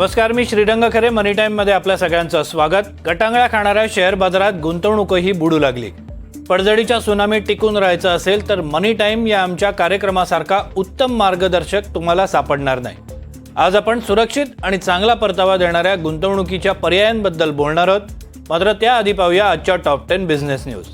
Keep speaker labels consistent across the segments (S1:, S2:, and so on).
S1: नमस्कार मी श्रीरंग खरे मनी टाईममध्ये आपल्या सगळ्यांचं स्वागत. गटांगळा खाणाऱ्या शेअर बाजारात गुंतवणूकही बुडू लागली. पडझडीच्या सुनामीत टिकून राहायचं असेल तर मनी टाईम या आमच्या कार्यक्रमासारखा उत्तम मार्गदर्शक तुम्हाला सापडणार नाही. आज आपण सुरक्षित आणि चांगला परतावा देणाऱ्या गुंतवणुकीच्या पर्यायांबद्दल बोलणार आहोत. मात्र त्याआधी पाहूया आजच्या टॉप टेन बिझनेस न्यूज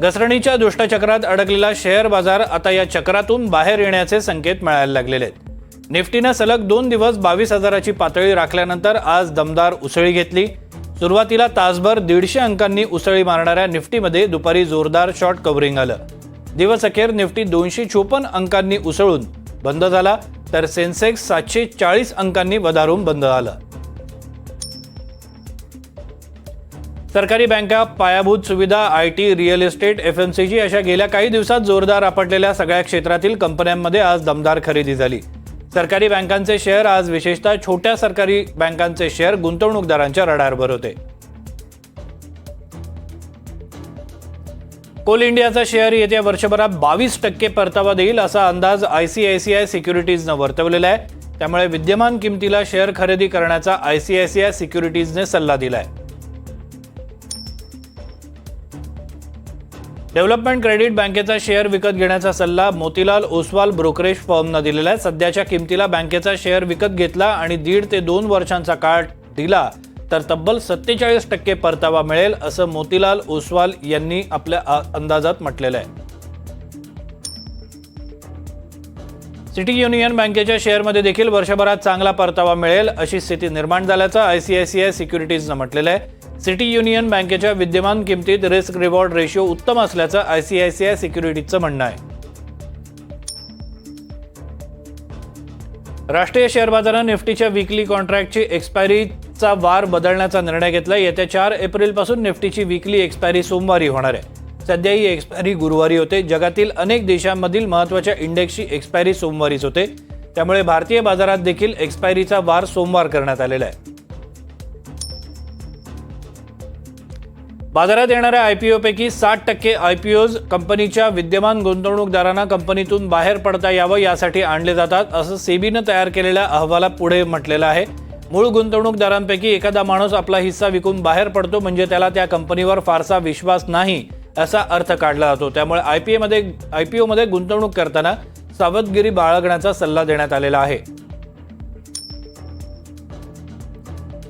S1: घसरणीच्या दुष्टचक्रात अडकलेला शेअर बाजार आता या चक्रातून बाहेर येण्याचे संकेत मिळायला लागलेले आहेत. निफ्टीनं सलग दोन दिवस बावीस हजाराची पातळी राखल्यानंतर आज दमदार उसळी घेतली. सुरुवातीला तासभर दीडशे अंकांनी उसळी मारणाऱ्या निफ्टीमध्ये दुपारी जोरदार शॉर्ट कव्हरिंग आलं. दिवस अखेर निफ्टी दोनशे चोपन्न अंकांनी उसळून बंद झाला तर सेन्सेक्स सातशे चाळीस अंकांनी वधारून बंद झालं सरकारी बँका पायाभूत सुविधा I T real estate F M C G अशा गेल्या काही दिवसात जोरदार आपटलेल्या सगळ्या क्षेत्रातील कंपन्यांमध्ये आज दमदार खरेदी झाली. सरकारी बँकांचे शेअर आज विशेषतः छोट्या सरकारी बँकांचे शेअर गुंतवणूकदारांच्या रडारवर होते. कोल इंडियाचा शेअर येत्या वर्षभरात बावीस टक्के परतावा देईल असा अंदाज I C I C I सिक्युरिटीजनं वर्तवलेला आहे. त्यामुळे विद्यमान किमतीला शेअर खरेदी करण्याचा I C I C I सिक्युरिटीजने सल्ला दिलाय. डेव्हलपमेंट क्रेडिट बँकेचा शेअर विकत घेण्याचा सल्ला मोतीलाल ओसवाल ब्रोकरेज फर्मनं दिलेला आहे. सध्याच्या किमतीला बँकेचा शेअर विकत घेतला आणि दीड ते दोन वर्षांचा काळ दिला तर तब्बल सत्तेचाळीस टक्के परतावा मिळेल असं मोतीलाल ओसवाल यांनी आपल्या अंदाजात म्हटलेलं आहे. सिटी युनियन बँकेच्या शेअरमध्ये देखील वर्षभरात चांगला परतावा मिळेल अशी स्थिती निर्माण झाल्याचं आय सिक्युरिटीजनं म्हटलेलं आहे. सिटी युनियन बँकेच्या विद्यमान किमतीत रिस्क रिवॉर्ड रेशिओ उत्तम असल्याचं आयसीआयसीआय सिक्युरिटीजचं म्हणणं आहे. राष्ट्रीय शेअर बाजारानं निफ्टीच्या विकली कॉन्ट्रॅक्टची एक्सपायरीचा वार बदलण्याचा निर्णय घेतला. येत्या चार एप्रिलपासून निफ्टीची विकली एक्सपायरी सोमवारी होणार आहे. सध्या ही एक्सपायरी गुरुवारी होते. जगातील अनेक देशांमधील महत्त्वाच्या इंडेक्सची एक्सपायरी सोमवारीच होते. त्यामुळे भारतीय बाजारात देखील एक्सपायरीचा वार सोमवार करण्यात आलेला आहे. बाजारात येणाऱ्या आयपीओपैकी साठ टक्के आयपीओज कंपनीच्या विद्यमान गुंतवणूकदारांना कंपनीतून बाहेर पडता यावं यासाठी आणले जातात असं सेबीनं तयार केलेल्या अहवालात पुढे म्हटलेलं आहे. मूळ गुंतवणूकदारांपैकी एखादा माणूस आपला हिस्सा विकून बाहेर पडतो म्हणजे त्याला त्या कंपनीवर फारसा विश्वास नाही असा अर्थ काढला जातो. त्यामुळे आय पी एमध्ये आय पी ओमध्ये गुंतवणूक करताना सावधगिरी बाळगण्याचा सल्ला देण्यात आलेला आहे.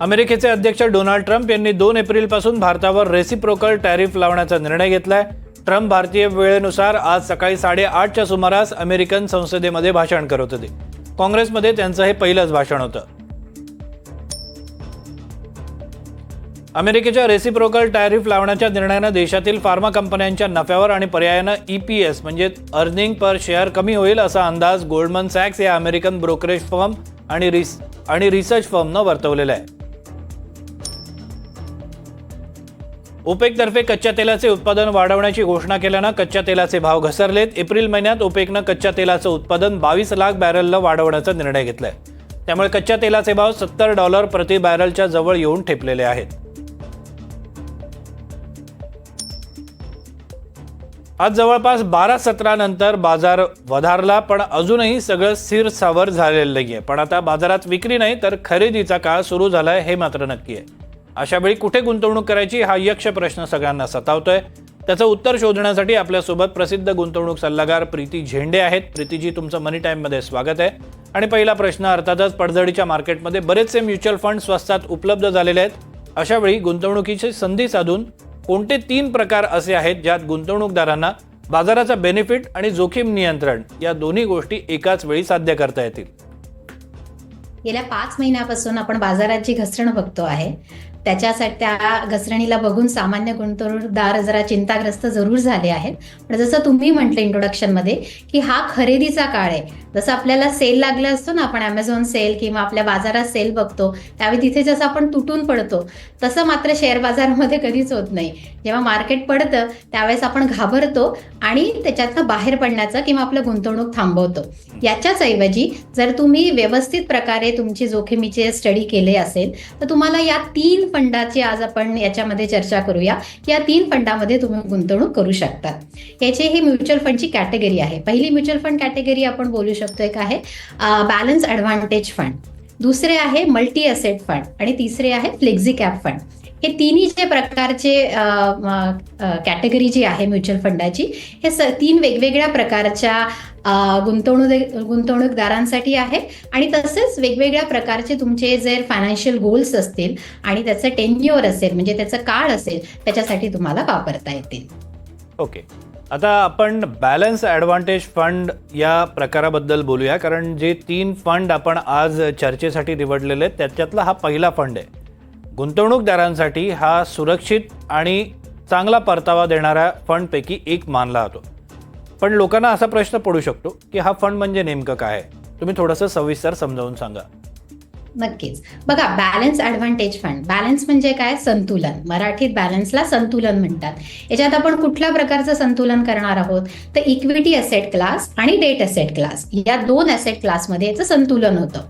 S1: अमेरिकेचे अध्यक्ष डोनाल्ड ट्रम्प यांनी दोन एप्रिलपासून भारतावर रेसिप्रोकल टॅरिफ लावण्याचा निर्णय घेतलाय. ट्रम्प भारतीय वेळेनुसार आज सकाळी साडेआठच्या सुमारास अमेरिकन संसदेमध्ये भाषण करत होते. काँग्रेसमध्ये त्यांचं हे पहिलंच भाषण होतं. अमेरिकेच्या रेसिप्रोकल टॅरिफ लावण्याच्या निर्णयानं देशातील फार्मा कंपन्यांच्या नफ्यावर आणि पर्यायानं ईपीएस म्हणजे अर्निंग पर शेअर कमी होईल असा अंदाज गोल्डमन सॅक्स या अमेरिकन ब्रोकरेज फर्म आणि रिस आणि रिसर्च फर्मनं वर्तवलेला आहे. ओपेकतर्फे कच्च्या तेलाचे उत्पादन वाढवण्याची घोषणा केल्यानं कच्च्या तेलाचे भाव घसरलेत. एप्रिल महिन्यात ओपेकनं कच्च्या तेलाचं उत्पादन बावीस लाख बॅरलनं वाढवण्याचा निर्णय घेतलाय. त्यामुळे कच्च्या तेलाचे भाव सत्तर डॉलर प्रति बॅरलच्या जवळ येऊन ठेपलेले आहेत. आज जवळपास बारा सत्रानंतर बाजार वधारला पण अजूनही सगळं स्थिर सावर झालेलं आहे पण आता बाजारात विक्री नाही तर खरेदीचा काळ सुरू झालाय हे मात्र नक्की आहे. अशा वेळी कुठे गुंतवणूक करायची हा यक्ष प्रश्न सगळ्यांना सतावतोय. त्याचं उत्तर शोधण्यासाठी आपल्यासोबत प्रसिद्ध गुंतवणूक सल्लागार प्रीती झेंडे आहेत. प्रीतीजी तुमचं मनी टाईममध्ये स्वागत आहे. आणि पहिला प्रश्न अर्थातच पडझडीच्या मार्केटमध्ये बरेचसे म्युच्युअल फंड स्वस्तात उपलब्ध झालेले आहेत. अशा वेळी गुंतवणुकीची संधी साधून कोणते तीन प्रकार असे आहेत ज्यात गुंतवणूकदारांना बाजाराचा बेनिफिट आणि जोखीम नियंत्रण या दोन्ही गोष्टी एकाच वेळी साध्य करता येतील?
S2: गेल्या पाच महिन्यापासून आपण बाजारात जी घसरण बघतो आहे त्याच्यासाठी त्या घसरणीला बघून सामान्य गुंतवणूकदार जरा चिंताग्रस्त जरूर झाले आहेत. पण जसं तुम्ही म्हटलं इंट्रोडक्शनमध्ये की हा खरेदीचा काळ आहे. जसं आपल्याला सेल लागला असतो ना आपण ॲमेझॉन सेल किंवा आपल्या बाजारात सेल बघतो त्यावेळी तिथे जसं आपण तुटून पडतो तसं मात्र शेअर बाजारामध्ये कधीच होत नाही. जेव्हा मार्केट पडतं त्यावेळेस आपण घाबरतो आणि त्याच्यातनं बाहेर पडण्याचं किंवा आपलं गुंतवणूक थांबवतो. याच्याच ऐवजी जर तुम्ही व्यवस्थित प्रकारे तुमची जोखमीचे स्टडी केले असेल तर तुम्हाला या तीन फंडाची आज आपण याच्यामध्ये चर्चा करूया. की या तीन फंडामध्ये तुम्ही गुंतवणूक करू शकतात याची ही म्युच्युअल फंडची कॅटेगरी आहे. पहिली म्युच्युअल फंड कॅटेगरी आपण बोलू शकतो एक आहे बॅलन्स ॲडव्हान्टेज फंड. दुसरे आहे मल्टी असेट फंड. आणि तिसरे आहे फ्लेक्झी कॅप फंड. हे तिन्ही जे प्रकारचे कॅटेगरी जी आहे म्युच्युअल फंडाची हे स तीन वेगवेगळ्या प्रकारच्या गुंतवणूक गुंतवणूकदारांसाठी आहे. आणि तसेच वेगवेगळ्या प्रकारचे तुमचे जर फायनान्शियल गोल्स असतील आणि त्याचं टेन्युअर असेल म्हणजे त्याचं काळ असेल त्याच्यासाठी तुम्हाला वापरता येतील.
S1: ओके. आता आपण बॅलन्स ॲडव्हान्टेज फंड या प्रकाराबद्दल बोलूया. कारण जे तीन फंड आपण आज चर्चेसाठी निवडलेले आहेत त्याच्यातला हा पहिला फंड आहे. गुंतवणूकदारांसाठी हा सुरक्षित आणि चांगला परतावा देणाऱ्या फंडपैकी एक मानला जातो. पण लोकांना असा प्रश्न पडू शकतो की हा फंड म्हणजे नेमकं काय? आहे तुम्ही थोडंसं सविस्तर समजावून सांगा.
S2: नक्कीच. बघा बॅलन्स ॲडव्हान्टेज फंड बॅलन्स म्हणजे काय? संतुलन. मराठीत बॅलन्सला संतुलन म्हणतात. याच्यात आपण कुठल्या प्रकारचं संतुलन करणार आहोत? तर इक्विटी असेट क्लास आणि डेट असेट क्लास या दोन असेट क्लासमध्ये याचं संतुलन होतं.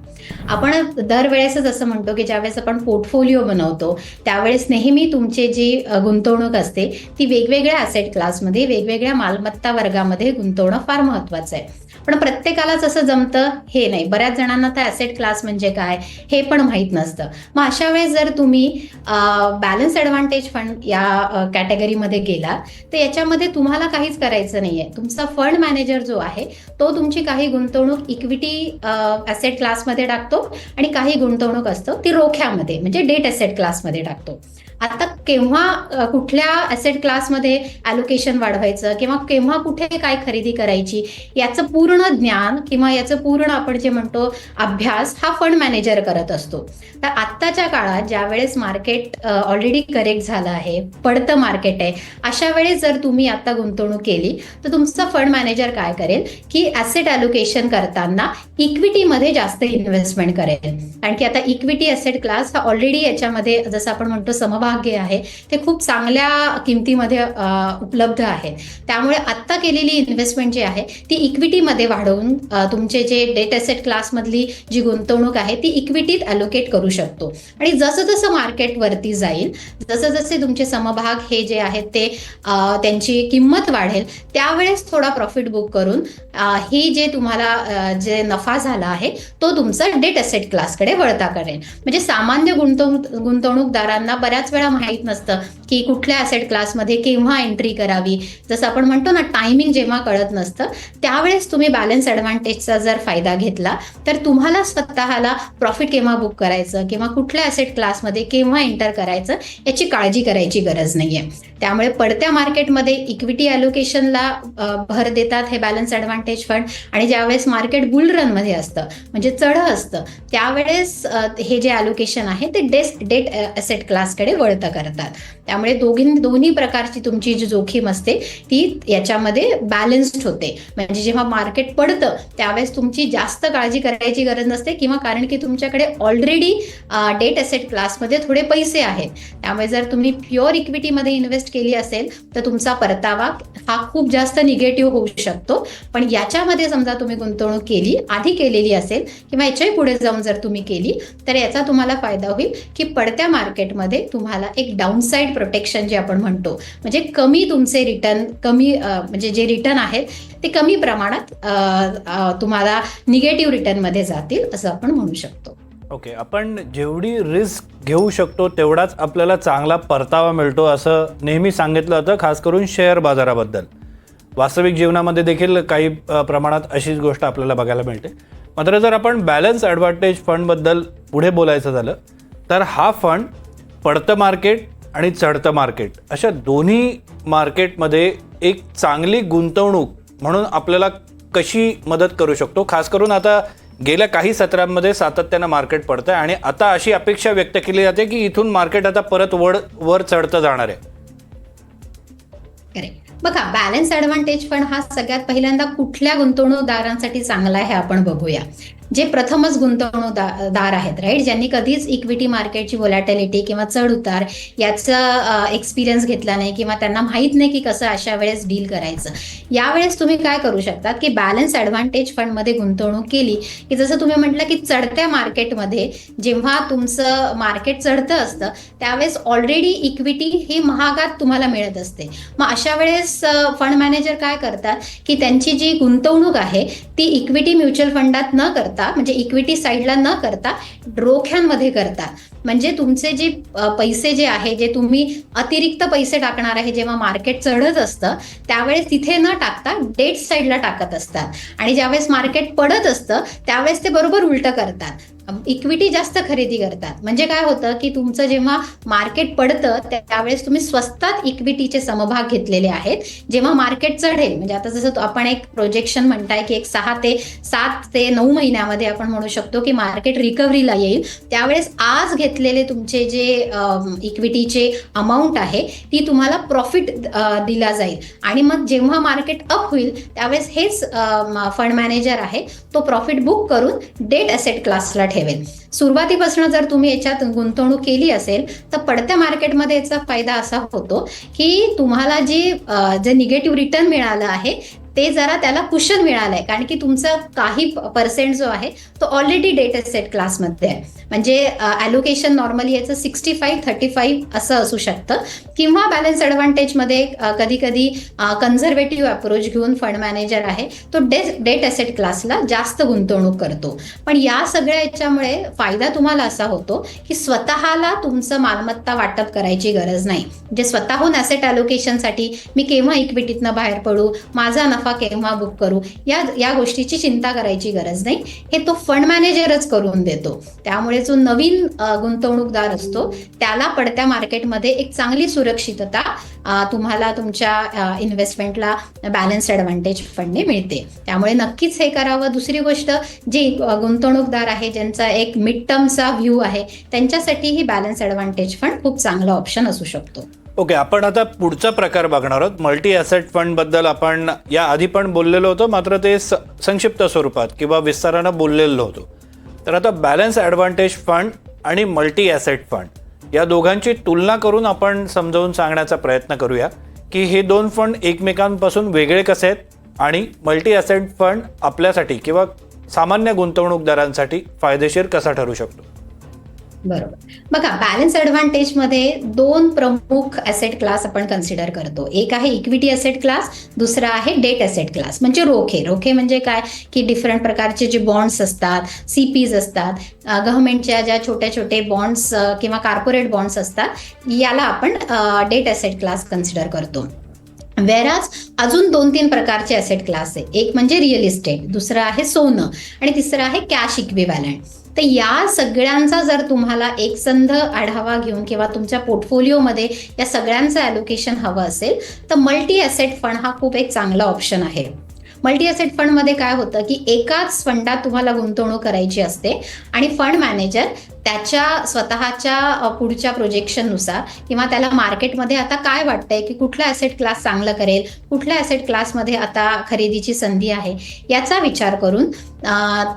S2: आपण दरवेळेसच असं म्हणतो की ज्यावेळेस आपण पोर्टफोलिओ बनवतो त्यावेळेस नेहमी तुमचे जी गुंतवणूक असते ती वेगवेगळ्या असेट क्लासमध्ये वेगवेगळ्या मालमत्ता वर्गामध्ये गुंतवणं फार महत्वाचं आहे. पण प्रत्येकालाच असं जमतं हे नाही. बऱ्याच जणांना तर ॲसेट क्लास म्हणजे काय हे पण माहीत नसतं. मग अशा वेळेस जर तुम्ही बॅलन्स ॲडव्हान्टेज फंड या कॅटेगरीमध्ये गेला तर याच्यामध्ये तुम्हाला काहीच करायचं नाही आहे तुमचा फंड मॅनेजर जो आहे तो तुमची काही गुंतवणूक इक्विटी ॲसेट क्लासमध्ये टाकतो आणि काही गुंतवणूक असतो ती रोख्यामध्ये म्हणजे डेट असेट क्लासमध्ये टाकतो. आता केव्हा कुठल्या ॲसेट क्लासमध्ये ॲलोकेशन वाढवायचं किंवा केव्हा कुठे काय खरेदी करायची याचं पूर्ण ज्ञान किंवा याचं पूर्ण आपण जे म्हणतो अभ्यास हा फंड मॅनेजर करत असतो. तर आत्ताच्या काळात ज्या वेळेस मार्केट ऑलरेडी करेक्ट झालं आहे पडतं मार्केट आहे अशा वेळेस जर तुम्ही आता गुंतवणूक केली तर तुमचा फंड मॅनेजर काय करेल? की ॲसेट ॲलोकेशन करताना इक्विटीमध्ये जास्त इन्व्हेस्टमेंट करेल. कारण की आता इक्विटी असेट क्लास हा ऑलरेडी याच्यामध्ये जसं आपण म्हणतो समभाग्य आहे. ते खूप चांगल्या किमतीमध्ये उपलब्ध आहे. त्यामुळे आत्ता केलेली इन्व्हेस्टमेंट जी आहे ती इक्विटीमध्ये वाढवून तुमचे जे डेट असेट क्लासमधली जी गुंतवणूक आहे ती इक्विटीत अलोकेट करू शकतो. आणि जसं जसं मार्केट वरती जाईल जसं जसे तुमचे समभाग हे जे आहेत ते त्यांची किंमत वाढेल त्यावेळेस थोडा प्रॉफिट बुक करून ही जे तुम्हाला जे नफा झाला आहे तो तुमचा डेट असेट क्लासकडे वळता करेल. म्हणजे सामान्य गुंतवणूक गुंतवणूकदारांना बऱ्याच वेळा माहीत नसतं. की कुठल्या ॲसेट क्लासमध्ये केव्हा एंट्री करावी? जसं आपण म्हणतो ना टायमिंग जेव्हा कळत नसतं त्यावेळेस तुम्ही बॅलन्स ॲडव्हान्टेजचा जर फायदा घेतला तर तुम्हाला स्वतःला प्रॉफिट केव्हा बुक करायचं? किंवा कुठल्या ॲसेट क्लासमध्ये केव्हा एंटर करायचं? याची काळजी करायची गरज नाही आहे त्यामुळे पडत्या मार्केटमध्ये इक्विटी ॲलोकेशनला भर देतात हे बॅलन्स ॲडव्हान्टेज फंड आणि ज्यावेळेस मार्केट बुल रनमध्ये असतं म्हणजे चढ असतं त्यावेळेस हे जे ॲलोकेशन आहे ते डेस्क डेट ॲसेट क्लासकडे वळतं करतात. त्यामुळे त्यामुळे दोघी दोन्ही प्रकारची तुमची जी जोखीम असते ती याच्यामध्ये बॅलन्स्ड होते. म्हणजे जेव्हा मार्केट पडतं त्यावेळेस तुमची जास्त काळजी करायची गरज नसते किंवा कारण की तुमच्याकडे ऑलरेडी डेट असेट क्लासमध्ये थोडे पैसे आहेत. त्यामुळे जर तुम्ही प्युअर इक्विटीमध्ये इन्व्हेस्ट केली असेल तर तुमचा परतावा हा खूप जास्त निगेटिव्ह होऊ शकतो. पण याच्यामध्ये समजा तुम्ही गुंतवणूक केली आधी केलेली असेल किंवा याच्याही पुढे जाऊन जर तुम्ही केली तर याचा तुम्हाला फायदा होईल की पडत्या मार्केटमध्ये तुम्हाला एक डाऊनसाईड प्रोटेक्शन जे आपण म्हणतो. म्हणजे कमी तुमचे रिटर्न कमी म्हणजे जे रिटर्न आहेत ते कमी प्रमाणात तुम्हाला निगेटिव्ह रिटर्नमध्ये जातील असं आपण म्हणू शकतो.
S1: ओके आपण जेवढी रिस्क घेऊ शकतो तेवढाच आपल्याला चांगला परतावा मिळतो असं नेहमी सांगितलं जातं खास करून शेअर बाजाराबद्दल. वास्तविक जीवनामध्ये देखील काही प्रमाणात अशीच गोष्ट आपल्याला बघायला मिळते. मात्र जर आपण बॅलन्स ॲडव्हान्टेज फंडबद्दल पुढे बोलायचं झालं तर हा फंड पडतं मार्केट आणि चढतं मार्केट. अशा दोन्ही मार्केटमध्ये एक चांगली गुंतवणूक म्हणून आपल्याला कशी मदत करू शकतो? खास करून आता गेल्या काही सत्रांमध्ये सातत्यानं मार्केट पडतंय आणि आता अशी अपेक्षा व्यक्त केली जाते की इथून मार्केट आता परत वर वर चढतं जाणार आहे.
S2: करेक्ट बघा बॅलन्स ऍडव्हान्टेज फंड हा सगळ्यात पहिल्यांदा कुठल्या गुंतवणूकदारांसाठी चांगला आहे आपण बघूया. जे प्रथमच गुंतवणूकदार आहेत राईट ज्यांनी कधीच इक्विटी मार्केटची व्होलॅटिलिटी किंवा चढ उतार याचा एक्सपिरियन्स घेतला नाही किंवा त्यांना माहीत नाही की कसं अशा वेळेस डील करायचं. यावेळेस तुम्ही काय करू शकता की बॅलन्स ॲडव्हान्टेज फंडमध्ये गुंतवणूक केली की जसं तुम्ही म्हटलं की चढत्या मार्केटमध्ये जेव्हा तुमचं मार्केट चढतं असतं त्यावेळेस ऑलरेडी इक्विटी ही महागात तुम्हाला मिळत असते. मग अशा वेळेस फंड मॅनेजर काय करतात की त्यांची जी गुंतवणूक आहे ती इक्विटी म्युच्युअल फंडात न करता म्हणजे इक्विटी साईडला न करता रोख्यांमध्ये करता. म्हणजे तुमचे जे पैसे जे आहे जे तुम्ही अतिरिक्त पैसे टाकणार आहे जेव्हा मार्केट चढत असतं त्यावेळेस तिथे न टाकता डेट साईडला टाकत असतात. आणि ज्यावेळेस मार्केट पडत असतं त्यावेळेस ते बरोबर उलटं करतात. इक्विटी जास्त खरेदी करतात. म्हणजे काय होतं की तुमचं जेव्हा मार्केट पडतं त्यावेळेस तुम्ही स्वस्तात इक्विटीचे समभाग घेतलेले आहेत. जेव्हा मार्केट चढेल म्हणजे आता जसं आपण एक प्रोजेक्शन म्हणताय की एक सहा ते सात ते नऊ महिन्यामध्ये आपण म्हणू शकतो की मार्केट रिकव्हरीला येईल. त्यावेळेस आज घेतलेले तुमचे जे इक्विटीचे अमाऊंट आहे ती तुम्हाला प्रॉफिट दिला जाईल. आणि मग जेव्हा मार्केट अप होईल त्यावेळेस हेच फंड मॅनेजर आहे तो प्रॉफिट बुक करून डेट असेट क्लासला ठेवेल सुरुवातीपासून जर तुम्ही याच्यात गुंतवणूक केली असेल तर पडत्या मार्केटमध्ये याचा फायदा असा होतो की तुम्हाला जी जे निगेटिव्ह रिटर्न मिळालं आहे ते जरा त्याला कुशन मिळालंय. कारण की तुमचा काही पर्सेंट जो आहे तो ऑलरेडी डेटा सेट क्लासमध्ये आहे. म्हणजे ॲलोकेशन नॉर्मली याचं सिक्स्टी फाईव्ह थर्टी फाईव्ह असं असू शकतं. किंवा बॅलन्स ॲडव्हान्टेजमध्ये कधी कधी कन्झर्वेटिव्ह अप्रोच घेऊन फंड मॅनेजर आहे तो डे डेट असेट क्लासला जास्त गुंतवणूक करतो. पण या सगळ्या याच्यामुळे फायदा तुम्हाला असा होतो की स्वतःला तुमचं मालमत्ता वाटप करायची गरज नाही. जे स्वतःहून ॲसेट ॲलोकेशनसाठी मी केव्हा इक्विटीतनं बाहेर पडू माझा नफा केव्हा बुक करू या या गोष्टीची चिंता करायची गरज नाही. हे तो फंड मॅनेजरच करून देतो. त्यामुळे जो नवीन गुंतवणूकदार असतो त्याला पडत्या मार्केटमध्ये एक चांगली सुरक्षितता तुम्हाला तुमच्या इन्व्हेस्टमेंटला बॅलन्स ॲडव्हान्टेज फंडने मिळते. त्यामुळे नक्कीच हे करावं. दुसरी गोष्ट जे गुंतवणूकदार आहे ज्यांचा एक मिड टर्मचा व्ह्यू आहे त्यांच्यासाठी ही बॅलन्स ॲडव्हान्टेज फंड खूप चांगला ऑप्शन असू शकतो.
S1: ओके आपण आता पुढचा प्रकार बघणार आहोत. मल्टी ॲसेट फंडबद्दल आपण या आधी पण बोललेलो होतो मात्र ते संक्षिप्त स्वरूपात किंवा विस्तारानं बोललेलो होतो. तर आता बॅलन्स ॲडव्हान्टेज फंड आणि मल्टी ॲसेट फंड या दोघांची तुलना करून आपण समजावून सांगण्याचा प्रयत्न करूया की हे दोन फंड एकमेकांपासून वेगळे कसे आहेत आणि मल्टी ॲसेट फंड आपल्यासाठी किंवा सामान्य गुंतवणूकदारांसाठी फायदेशीर कसा ठरू शकतो?
S2: बरोबर. बघा बॅलन्स ऍडव्हान्टेजमध्ये दोन प्रमुख ॲसेट क्लास आपण कन्सिडर करतो. एक आहे इक्विटी असेट क्लास दुसरा आहे डेट असेट क्लास म्हणजे रोखे. रोखे म्हणजे काय? की डिफरंट प्रकारचे जे बॉन्ड्स असतात सीपीज असतात गव्हर्नमेंटच्या ज्या छोट्या छोटे बॉन्ड्स किंवा कॉर्पोरेट बॉन्ड्स असतात याला आपण डेट असेट क्लास कन्सिडर करतो. वेराज अजून दोन तीन प्रकारचे असेट क्लास आहे एक म्हणजे रिअल इस्टेट दुसरं आहे सोनं आणि तिसरं आहे कॅश इक्विव्हॅलंट तर या सगळ्यांचा जर तुम्हाला एकसंध आढावा घेऊन किंवा तुमच्या पोर्टफोलिओमध्ये या सगळ्यांचं ॲलोकेशन हवं असेल तर मल्टी ॲसेट फंड हा खूप एक चांगला ऑप्शन आहे. मल्टी असेट फंडमध्ये काय होतं की एकाच फंडात तुम्हाला गुंतवणूक करायची असते आणि फंड मॅनेजर त्याच्या स्वतःच्या पुढच्या प्रोजेक्शननुसार किंवा त्याला मार्केटमध्ये आता काय वाटतंय की कुठला ॲसेट क्लास चांगलं करेल कुठल्या ॲसेट क्लासमध्ये आता खरेदीची संधी आहे याचा विचार करून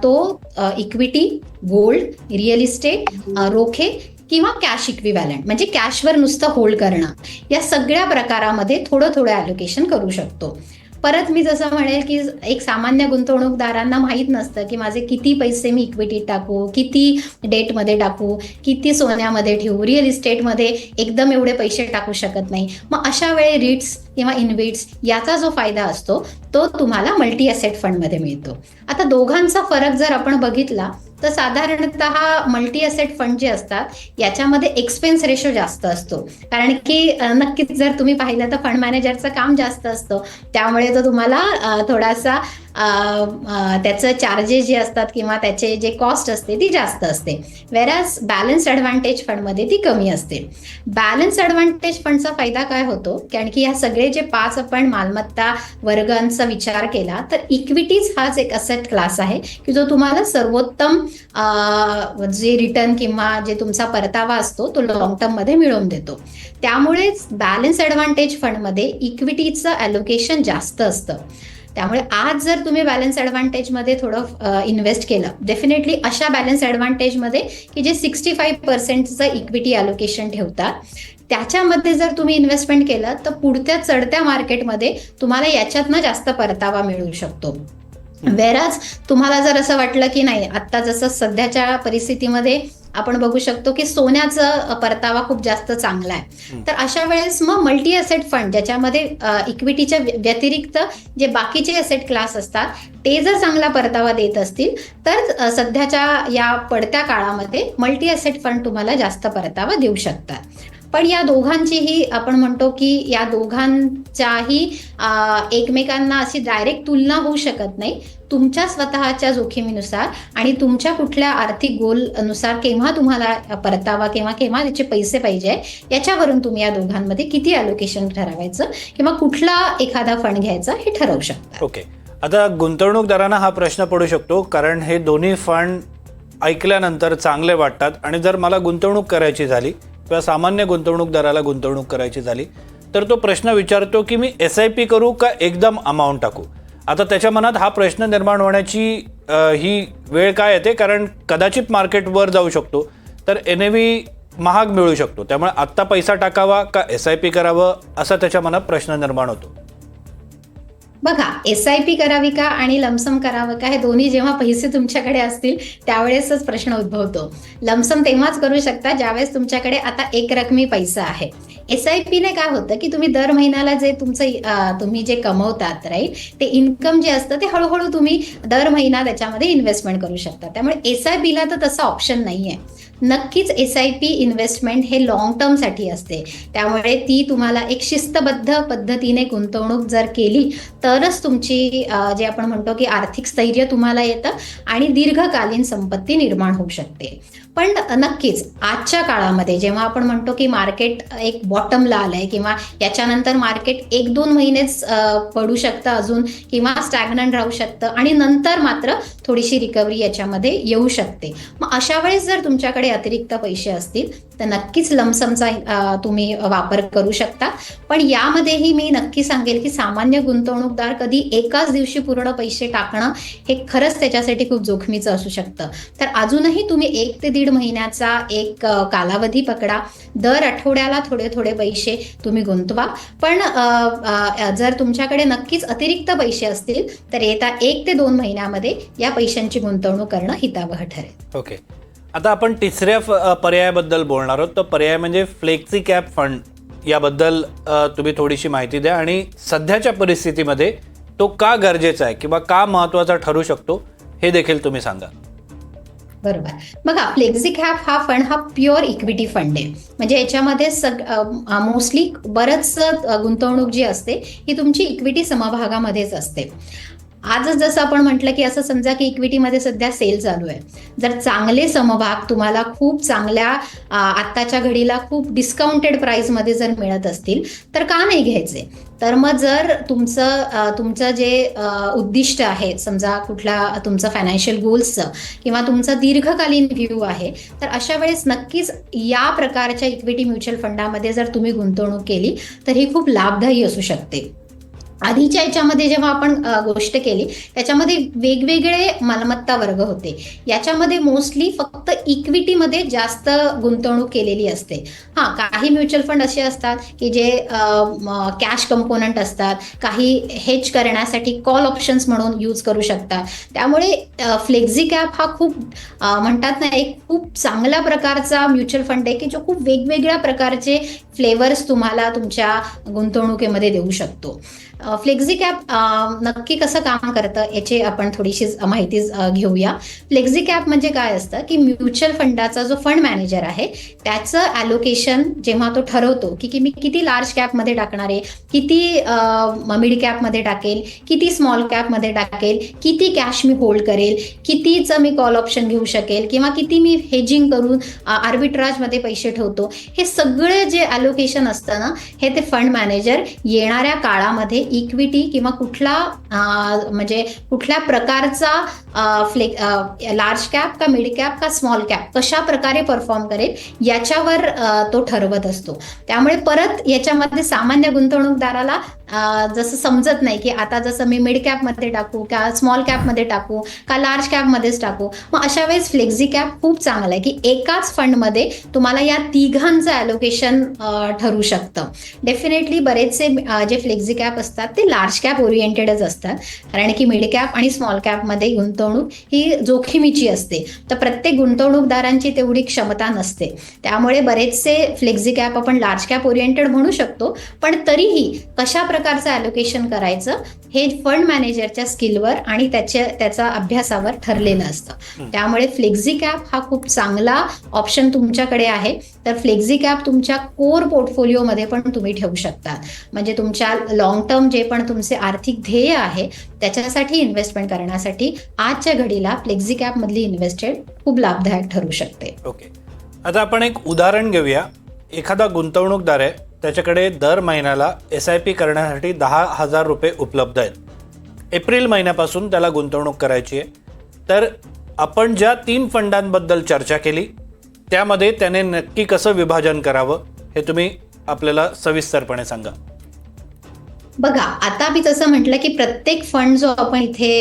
S2: तो इक्विटी गोल्ड रिअल इस्टेट रोखे किंवा कॅश इक्विव्हॅलंट म्हणजे कॅशवर नुसतं होल्ड करणं या सगळ्या प्रकारामध्ये थोडं थोडं ॲलोकेशन करू शकतो. परत मी जसं म्हणेल की एक सामान्य गुंतवणूकदारांना माहीत नसतं की माझे किती पैसे मी इक्विटीत टाकू किती डेटमध्ये टाकू किती सोन्यामध्ये ठेवू रिअल इस्टेटमध्ये एकदम एवढे पैसे टाकू शकत नाही. मग अशा वेळी रिट्स किंवा इन्व्हिट्स याचा जो फायदा असतो तो तुम्हाला मल्टी असेट फंडमध्ये मिळतो. आता दोघांचा फरक जर आपण बघितला तर साधारणत मल्टी असेट फंड जे असतात याच्यामध्ये एक्सपेन्स रेशो जास्त असतो. कारण की नक्कीच जर तुम्ही पाहिलं तर फंड मॅनेजरचं काम जास्त असतं. त्यामुळे तो तुम्हाला थोडासा त्याचं चार्जेस जे असतात किंवा त्याचे जे कॉस्ट असते ती जास्त असते. वेराज बॅलन्स ॲडव्हान्टेज फंडमध्ये ती कमी असते. बॅलन्स ॲडव्हान्टेज फंडचा फायदा काय होतो? कारण की ह्या सगळे जे पाच आपण मालमत्ता वर्गांचा विचार केला तर इक्विटीज हाच एक असेट क्लास आहे की जो तुम्हाला सर्वोत्तम जे रिटर्न किंवा जे तुमचा परतावा असतो तो लॉंग टर्ममध्ये मिळवून देतो. त्यामुळेच बॅलन्स ॲडव्हान्टेज फंडमध्ये इक्विटीचं ॲलोकेशन जास्त असतं. त्यामुळे आज जर तुम्ही बॅलन्स ॲडव्हान्टेजमध्ये थोडं इन्व्हेस्ट केलं डेफिनेटली अशा बॅलन्स ॲडव्हान्टेजमध्ये की जे सिक्स्टी फाईव्ह पर्सेंटचं इक्विटी अलोकेशन ठेवतात त्याच्यामध्ये जर तुम्ही इन्व्हेस्टमेंट केलं तर पुढच्या चढत्या मार्केटमध्ये तुम्हाला याच्यातनं जास्त परतावा मिळू शकतो. वेराज तुम्हाला जर असं वाटलं की नाही आत्ता जसं सध्याच्या परिस्थितीमध्ये आपण बघू शकतो की सोन्याचा परतावा खूप जास्त चांगला आहे. तर अशा वेळेस मग मल्टी असेट फंड ज्याच्यामध्ये इक्विटीच्या व्यतिरिक्त जे बाकीचे असेट क्लास असतात ते जर चांगला परतावा देत असतील तर सध्याच्या या पडत्या काळामध्ये मल्टी असेट फंड तुम्हाला जास्त परतावा देऊ शकतात. पण या दोघांचीही आपण म्हणतो की या दोघांच्याही एकमेकांना अशी डायरेक्ट तुलना होऊ शकत नाही. तुमच्या स्वतःच्या जोखमीनुसार आणि तुमच्या कुठल्या आर्थिक गोलनुसार केव्हा तुम्हाला परतावा किंवा केव्हा त्याचे पैसे पाहिजे याच्यावरून तुम्ही या दोघांमध्ये किती अलोकेशन ठरवायचं किंवा कुठला एखादा फंड घ्यायचा हे ठरवू शकता.
S1: ओके. आता गुंतवणूकदारांना हा प्रश्न पडू शकतो कारण हे दोन्ही फंड ऐकल्यानंतर चांगले वाटतात. आणि जर मला गुंतवणूक करायची झाली किंवा सामान्य गुंतवणूकदाराला गुंतवणूक करायची झाली तर तो प्रश्न विचारतो की मी एस आय पी करू का एकदम अमाऊंट टाकू? आता त्याच्या मनात हा प्रश्न निर्माण होण्याची ही वेळ काय येते? कारण कदाचित मार्केटवर जाऊ शकतो तर एन व्ही महाग मिळू शकतो. त्यामुळे आत्ता पैसा टाकावा का एस आय पी करावं असा त्याच्या मनात प्रश्न निर्माण होतो.
S2: बघा एस आय पी करावी का आणि लमसम करावं का हे दोन्ही जेव्हा पैसे तुमच्याकडे असतील त्यावेळेसच प्रश्न उद्भवतो. लमसम तेव्हाच करू शकता ज्यावेळेस तुमच्याकडे आता एक रकमी पैसा आहे. एस आय पीने काय होतं की तुम्ही दर महिन्याला जे तुमचं तुम्ही जे कमवतात राईट ते इन्कम जे असतं ते हळूहळू तुम्ही दर महिना त्याच्यामध्ये इन्व्हेस्टमेंट करू शकता. त्यामुळे एस आय पीला तर तसा ऑप्शन नाही आहे नक्कीच एस आय पी इन्व्हेस्टमेंट हे लॉंग टर्मसाठी असते. त्यामुळे ती तुम्हाला एक शिस्तबद्ध पद्धतीने गुंतवणूक जर केली तरच तुमची जे आपण म्हणतो की आर्थिक स्थैर्य तुम्हाला येतं आणि दीर्घकालीन संपत्ती निर्माण होऊ शकते. पण नक्कीच आजच्या काळामध्ये जेव्हा आपण म्हणतो की मार्केट एक बॉटमला आलंय किंवा याच्यानंतर मार्केट एक दोन महिनेच पडू शकतं अजून किंवा स्टॅग्नंट राहू शकतं आणि नंतर मात्र थोडीशी रिकव्हरी याच्यामध्ये येऊ शकते. मग अशा वेळेस जर तुमच्याकडे अतिरिक्त पैसे असतील तर नक्कीच लमसमचा तुम्ही वापर करू शकता. पण यामध्येही मी नक्की सांगेल की सामान्य गुंतवणूकदार कधी एकाच दिवशी पूर्ण पैसे टाकणं हे खरंच त्याच्यासाठी खूप जोखमीचं असू शकतं. तर अजूनही तुम्ही एक ते दीड महिन्याचा एक कालावधी पकडा. दर आठवड्याला थोडे थोडे पैसे तुम्ही गुंतवा. पण जर तुमच्याकडे नक्कीच अतिरिक्त पैसे असतील तर येत्या एक ते दोन महिन्यामध्ये या पैशांची गुंतवणूक करणं हितावह ठरेल.
S1: ओके. आता आपण तिसऱ्या पर्यायाबद्दल बोलणार आहोत. तर पर्याय म्हणजे फ्लेक्सी कॅप फंड याबद्दल तुम्ही थोडीशी माहिती द्या. आणि सध्याच्या परिस्थितीमध्ये तो का गरजेचा आहे किंवा का महत्त्वाचा ठरू शकतो हे देखील तुम्ही सांगा.
S2: बरोबर. बघा फ्लेक्झी कॅप हा फंड हा प्युअर इक्विटी फंड आहे. म्हणजे याच्यामध्ये सग मोस्टली बरंच गुंतवणूक जी असते ही तुमची इक्विटी समभागामध्येच असते. आजच जसं आपण म्हटलं की असं समजा की इक्विटीमध्ये सध्या सेल चालू आहे. जर चांगले समभाग तुम्हाला खूप चांगल्या आत्ताच्या घडीला खूप डिस्काउंटेड प्राईसमध्ये जर मिळत असतील तर का नाही घ्यायचे? तर मग जर तुमचं तुमचं जे उद्दिष्ट आहे समजा कुठला तुमचं फायनान्शियल गोल्सचं किंवा तुमचा दीर्घकालीन व्ह्यू आहे तर अशा वेळेस नक्कीच या प्रकारच्या इक्विटी म्युच्युअल फंडामध्ये जर तुम्ही गुंतवणूक केली तर ही खूप लाभदायी असू शकते. आधीच्या याच्यामध्ये जेव्हा आपण गोष्ट केली त्याच्यामध्ये वेगवेगळे मालमत्ता वर्ग होते. याच्यामध्ये मोस्टली फक्त इक्विटीमध्ये जास्त गुंतवणूक केलेली असते. हां काही म्युच्युअल फंड असे असतात की जे कॅश कंपोनंट असतात. काही हेज करण्यासाठी कॉल ऑप्शन्स म्हणून यूज करू शकतात. त्यामुळे फ्लेक्झी कॅप हा खूप म्हणतात ना एक खूप चांगल्या प्रकारचा म्युच्युअल फंड आहे की जो खूप वेगवेगळ्या प्रकारचे फ्लेवर्स तुम्हाला तुमच्या गुंतवणुकीमध्ये देऊ शकतो. फ्लेक्झी कॅप नक्की कसं काम करतं याची आपण थोडीशी माहिती घेऊया. फ्लेक्झी कॅप म्हणजे काय असतं की म्युच्युअल फंडाचा जो फंड मॅनेजर आहे त्याचं ॲलोकेशन जेव्हा तो ठरवतो की मी किती लार्ज कॅपमध्ये टाकणार आहे किती मिड कॅपमध्ये टाकेल किती स्मॉल कॅपमध्ये टाकेल किती कॅश मी होल्ड करेल कितीचं मी कॉल ऑप्शन घेऊ शकेल किंवा किती मी हेजिंग करून आर्बिट्राजमध्ये पैसे ठेवतो हे सगळे जे ॲलोकेशन असतं ना हे ते फंड मॅनेजर येणाऱ्या काळामध्ये इक्विटी किंवा कुठला म्हणजे कुठल्या प्रकारचा फ्ले लार्ज कॅप का मिड कॅप का स्मॉल कॅप कशा प्रकारे परफॉर्म करेल याच्यावर तो ठरवत असतो. त्यामुळे परत याच्यामध्ये सामान्य गुंतवणूकदाराला जसं समजत नाही की आता जसं मी मिड कॅपमध्ये टाकू का स्मॉल कॅपमध्ये टाकू का लार्ज कॅपमध्येच टाकू मग अशा वेळेस फ्लेक्झी कॅप खूप चांगला आहे की एकाच फंडमध्ये तुम्हाला या तिघांचं ॲलोकेशन ठरू शकतं. डेफिनेटली बरेचसे जे फ्लेक्झी कॅप असतात ते लार्ज कॅप ओरिएंटेडच असतात. कारण की मिड कॅप आणि स्मॉल कॅपमध्ये गुंतवणूक ही जोखमीची असते. तर प्रत्येक गुंतवणूकदारांची तेवढी क्षमता नसते. त्यामुळे बरेचसे फ्लेक्झी कॅप आपण लार्ज कॅप ओरिएंटेड म्हणू शकतो. पण तरीही कशा प्रकारचं ॲलोकेशन करायचं हे फंड मॅनेजरच्या स्किलवर आणि त्याच्या त्याचा अभ्यासावर ठरलेलं असतं. त्यामुळे फ्लेक्झी कॅप हा खूप चांगला ऑप्शन तुमच्याकडे आहे. तर फ्लेक्झी कॅप तुमच्या कोर पोर्टफोलिओमध्ये पण तुम्ही ठेवू शकता. म्हणजे तुमच्या लॉंग टर्म जे पण तुमचे आर्थिक ध्येय आहे त्याच्यासाठी इन्व्हेस्टमेंट करण्यासाठी आजच्या घडीला फ्लेक्झी कॅपमधली इन्व्हेस्टेड खूप लाभदायक ठरू शकते.
S1: ओके आता आपण एक उदाहरण घेऊया. एखादा गुंतवणूकदार आहे त्याच्याकडे दर महिन्याला एस आय पी करण्यासाठी दहा हजार रुपये उपलब्ध आहेत. एप्रिल महिन्यापासून त्याला गुंतवणूक करायची आहे. तर आपण ज्या तीन फंडांबद्दल चर्चा केली त्यामध्ये त्याने नक्की कसं विभाजन करावं हे तुम्ही आपल्याला सविस्तरपणे सांगा.
S2: बघा आता मी जसं म्हटलं की प्रत्येक फंड जो आपण इथे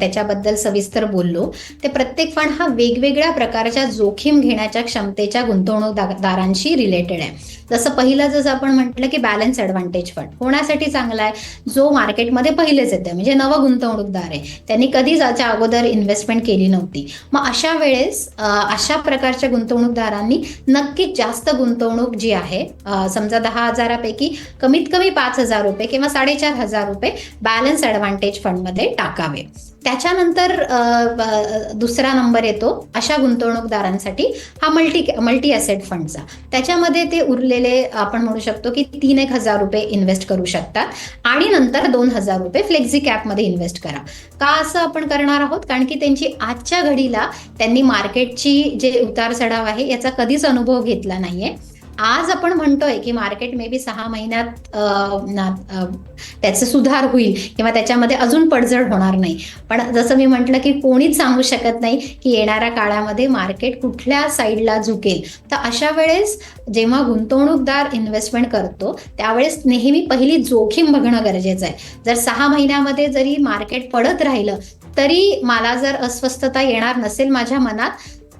S2: त्याच्याबद्दल सविस्तर बोललो ते प्रत्येक फंड हा वेगवेगळ्या प्रकारच्या जोखीम घेण्याच्या क्षमतेच्या गुंतवणूकदारांशी रिलेटेड आहे. जसं पहिलं जसं आपण म्हटलं की बॅलन्स ॲडव्हान्टेज फंड कोणासाठी चांगला आहे? जो मार्केटमध्ये पहिलेच येते म्हणजे नवा गुंतवणूकदार आहे. त्यांनी कधीच याच्या अगोदर इन्व्हेस्टमेंट केली नव्हती. मग अशा वेळेस अशा प्रकारच्या गुंतवणूकदारांनी नक्कीच जास्त गुंतवणूक जी आहे समजा दहा हजारापैकी कमीत कमी पाच हजार रुपये किंवा साडेचार हजार रुपये बॅलन्स ॲडव्हान्टेज फंडमध्ये टाकावे. त्याच्यानंतर दुसरा नंबर येतो अशा गुंतवणूकदारांसाठी हा मल्टी मल्टी असेट फंडचा त्याच्यामध्ये ते उरलेले आपण म्हणू शकतो की तीन एक हजार रुपये इन्व्हेस्ट करू शकतात आणि नंतर दोन हजार रुपये फ्लेक्झी कॅपमध्ये इन्व्हेस्ट करा. का असं आपण करणार आहोत? कारण की त्यांची आजच्या घडीला त्यांनी मार्केटची जे उतार चढाव आहे याचा कधीच अनुभव घेतला नाहीये. आज आपण म्हणतोय की मार्केट मे बी सहा महिन्यात त्याचं सुधार होईल किंवा त्याच्यामध्ये अजून पडझड होणार नाही. पण जसं मी म्हटलं की कोणीच सांगू शकत नाही की येणाऱ्या काळामध्ये मार्केट कुठल्या साईडला झुकेल. तर अशा वेळेस जेव्हा गुंतवणूकदार इन्व्हेस्टमेंट करतो त्यावेळेस नेहमी पहिली जोखीम बघणं गरजेचं आहे. जर सहा महिन्यामध्ये जरी मार्केट पडत राहिलं तरी मला जर अस्वस्थता येणार नसेल माझ्या मनात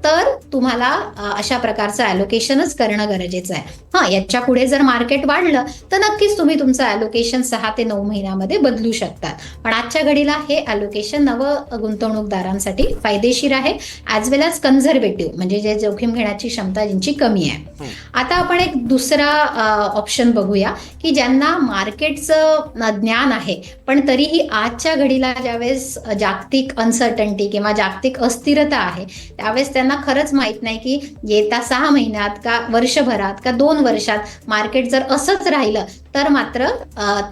S2: तर तुम्हाला अशा प्रकारचं ॲलोकेशनच करणं गरजेचं आहे. हां याच्यापुढे जर मार्केट वाढलं तर नक्कीच तुम्ही तुमचं ॲलोकेशन सहा ते नऊ महिन्यामध्ये बदलू शकतात. पण आजच्या घडीला हे ॲलोकेशन नव गुंतवणूकदारांसाठी फायदेशीर आहे ॲज वेल ॲज कन्झर्वेटिव्ह म्हणजे जे जोखीम घेण्याची क्षमता ज्यांची कमी आहे. आता आपण एक दुसरा ऑप्शन बघूया की ज्यांना मार्केटचं ज्ञान आहे पण तरीही आजच्या घडीला ज्यावेळेस जागतिक अनसर्टन्टी किंवा जागतिक अस्थिरता आहे त्यावेळेस त्यांना खरंच माहीत नाही की येत्या सहा महिन्यात का वर्षभरात का दोन वर्षात मार्केट जर असंच राहिलं तर मात्र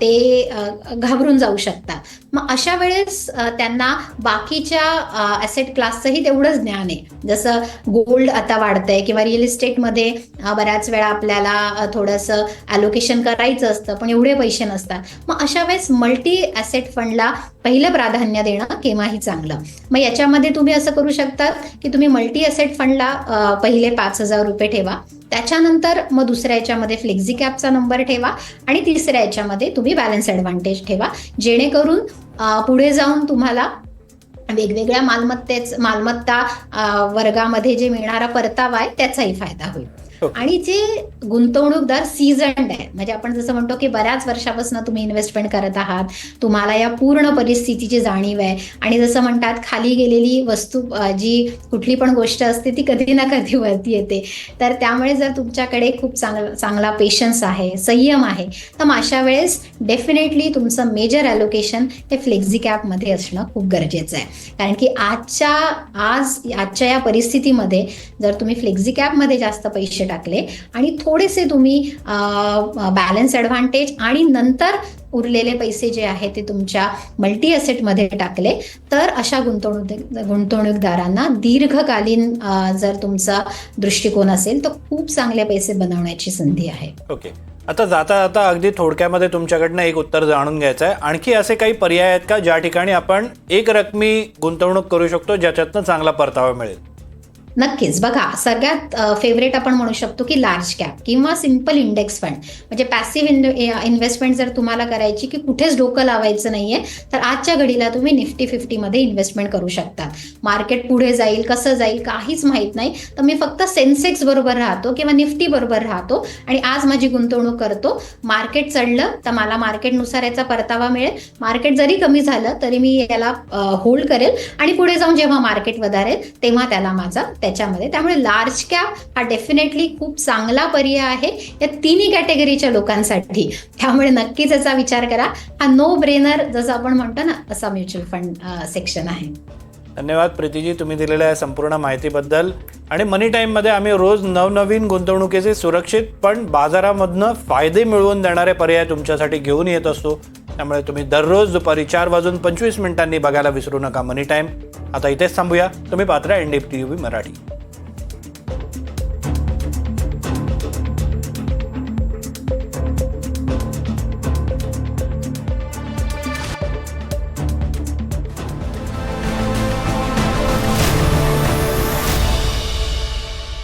S2: ते घाबरून जाऊ शकतात. मग अशा वेळेस त्यांना बाकीच्या ॲसेट क्लासचंही तेवढंच ज्ञान आहे. जसं गोल्ड आता वाढतंय किंवा रिअल इस्टेटमध्ये बऱ्याच वेळा आपल्याला थोडंसं ॲलोकेशन करायचं असतं पण एवढे पैसे नसतात. मग अशा वेळेस मल्टी ॲसेट फंडला पहिलं प्राधान्य देणं केव्हाही चांगलं? मग याच्यामध्ये तुम्ही असं करू शकता की तुम्ही मल्टी ॲसेट फंडला पहिले पाच हजार रुपये ठेवा. त्याच्यानंतर मग दुसऱ्या याच्यामध्ये फ्लेक्झी कॅपचा नंबर ठेवा आणि तिसऱ्या याच्यामध्ये तुम्ही बॅलन्स ॲडव्हान्टेज ठेवा. जेणेकरून पुढे जाऊन तुम्हाला वेगवेगळ्या मालमत्तेच मालमत्ता वर्गामध्ये जे मिळणारा परतावा आहे त्याचाही फायदा होईल.
S1: हो.
S2: आणि जे गुंतवणूकदार सीझन्ड आहे म्हणजे आपण जसं म्हणतो की बऱ्याच वर्षापासून तुम्ही इन्व्हेस्टमेंट करत आहात तुम्हाला या पूर्ण परिस्थितीची जाणीव आहे. आणि जसं म्हणतात खाली गेलेली वस्तू जी कुठली पण गोष्ट असते ती कधी ना कधी वरती येते. तर त्यामुळे जर तुमच्याकडे खूप चांगला चांगला पेशन्स आहे संयम आहे तर मग अशा वेळेस डेफिनेटली तुमचं मेजर ॲलोकेशन हे फ्लेक्झी कॅपमध्ये असणं खूप गरजेचं आहे. कारण की आजच्या आज आजच्या या परिस्थितीमध्ये जर तुम्ही फ्लेक्झी कॅपमध्ये जास्त पैसे टाकले आणि थोडेसे तुम्ही बॅलन्स ॲडव्हान्टेज आणि नंतर उरलेले पैसे जे आहे ते तुमच्या मल्टी असेटमध्ये टाकले. तर अशा गुंतवणूक गुंतवणूकदारांना दीर्घकालीन जर तुमचा दृष्टिकोन असेल तर खूप चांगले पैसे बनवण्याची संधी आहे.
S1: ओके. आता जाता जाता अगदी थोडक्यामध्ये तुमच्याकडनं एक उत्तर जाणून घ्यायचं आहे. आणखी असे काही पर्याय आहेत का? ज्या ठिकाणी आपण एक रकमी गुंतवणूक करू शकतो ज्याच्यातनं चांगला परतावा मिळेल?
S2: नक्कीच. बघा सगळ्यात फेवरेट आपण म्हणू शकतो की लार्ज कॅप किंवा सिंपल इंडेक्स फंड म्हणजे पॅसिव्ह इन्व्हेस्टमेंट जर तुम्हाला करायची की कुठेच डोकं लावायचं नाहीये तर आजच्या घडीला तुम्ही निफ्टी फिफ्टीमध्ये इन्व्हेस्टमेंट करू शकता. मार्केट पुढे जाईल कसं जाईल काहीच माहीत नाही. तर मी फक्त सेन्सेक्स बरोबर राहतो किंवा निफ्टी बरोबर राहतो आणि आज माझी गुंतवणूक करतो. मार्केट चढलं तर मला मार्केटनुसार याचा परतावा मिळेल. मार्केट जरी कमी झालं तरी मी याला होल्ड करेल आणि पुढे जाऊन जेव्हा मार्केट वधारेल तेव्हा त्याला माझा त्याच्यामध्ये. त्यामुळे लार्ज कॅप हा डेफिनेटली खूप चांगला पर्याय आहे या तिन्ही कॅटेगरीच्या लोकांसाठी. त्यामुळे नक्कीच याचा विचार करा. हा नो ब्रेनर जसं आपण म्हणतो ना असा म्युच्युअल फंड सेक्शन आहे.
S1: धन्यवाद प्रीतीजी तुम्ही दिलेल्या या संपूर्ण माहितीबद्दल. आणि मनी टाईममध्ये आम्ही रोज नवनवीन गुंतवणुकीचे सुरक्षित पण बाजारामधनं फायदे मिळवून देणारे पर्याय तुमच्यासाठी घेऊन येत असतो. त्यामुळे तुम्ही दररोज दुपारी चार वाजून पंचवीस मिनिटांनी बघायला विसरू नका मनी टाईम आता इथेच थांबूया. तुम्ही पात्र N D T V Marathi.